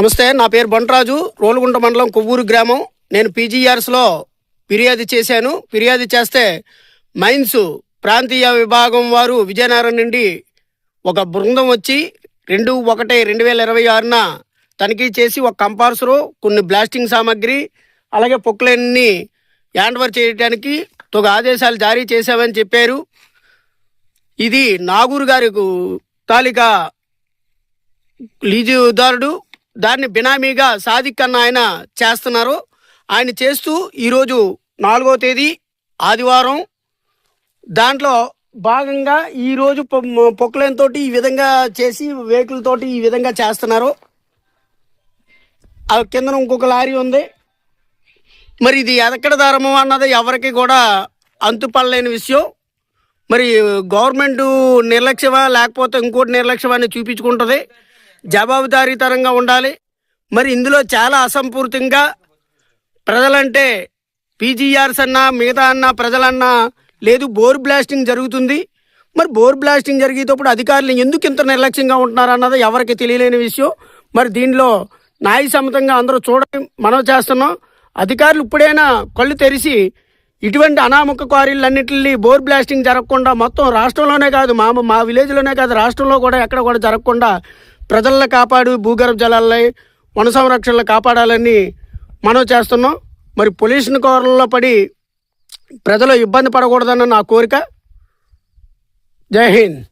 నమస్తే నా పేరు బంటరాజు రోలుగుంట మండలం కొవ్వూరు గ్రామం. నేను పీజీఆర్స్లో ఫిర్యాదు చేశాను. ఫిర్యాదు చేస్తే మైన్స్ ప్రాంతీయ విభాగం వారు విజయనగరం నుండి ఒక బృందం వచ్చి రెండు ఒకటి రెండు వేల ఇరవై ఆరున తనిఖీ చేసి ఒక కంపార్సరు కొన్ని బ్లాస్టింగ్ సామాగ్రి అలాగే పొక్లైన్ని హ్యాండ్ఓవర్ చేయడానికి తొగ ఆదేశాలు జారీ చేశామని చెప్పారు. ఇది నాగూరు గారి తాలికా లీజుదారుడు దాన్ని బినామీగా సాదిక్ అన్న ఆయన చేస్తున్నారు. ఆయన చేస్తూ ఈరోజు నాలుగో తేదీ ఆదివారం. దాంట్లో భాగంగా ఈరోజు పొక్కులైన తోటి ఈ విధంగా చేసి వెహికల్తోటి ఈ విధంగా చేస్తున్నారు. ఆ కింద ఇంకొక లారీ ఉంది. మరి ఇది ఎక్కడ ధరము అన్నది ఎవరికి కూడా అంతుపడలేని విషయం. మరి గవర్నమెంట్ నిర్లక్ష్యమా లేకపోతే ఇంకోటి నిర్లక్ష్యమా అని చూపించుకుంటుంది. జవాబుదారీతరంగా ఉండాలి. మరి ఇందులో చాలా అసంపూర్తిగా ప్రజలంటే పీజీఆర్స్ అన్నా మిగతా అన్నా ప్రజలన్నా లేదు బోర్ బ్లాస్టింగ్ జరుగుతుంది. మరి బోర్ బ్లాస్టింగ్ జరిగేటప్పుడు అధికారులు ఎందుకు ఇంత నిర్లక్ష్యంగా ఉంటున్నారు అన్నది ఎవరికి తెలియలేని విషయం. మరి దీనిలో న్యాయసమ్మతంగా అందరూ చూడని మనం చేస్తున్నాం. అధికారులు ఇప్పుడైనా కళ్ళు తెరిచి ఇటువంటి అనామక క్వారీలన్నింటినీ బోర్ బ్లాస్టింగ్ జరగకుండా మొత్తం రాష్ట్రంలోనే కాదు మా మా విలేజ్లోనే కాదు రాష్ట్రంలో కూడా ఎక్కడ కూడా జరగకుండా ప్రజలను కాపాడు భూగర్భ జలాలని వన సంరక్షణలు కాపాడాలని మనం చేస్తున్నాం. మరి పొల్యూషన్ కోరల్లో పడి ప్రజలు ఇబ్బంది పడకూడదన్న నా కోరిక. జై హింద్.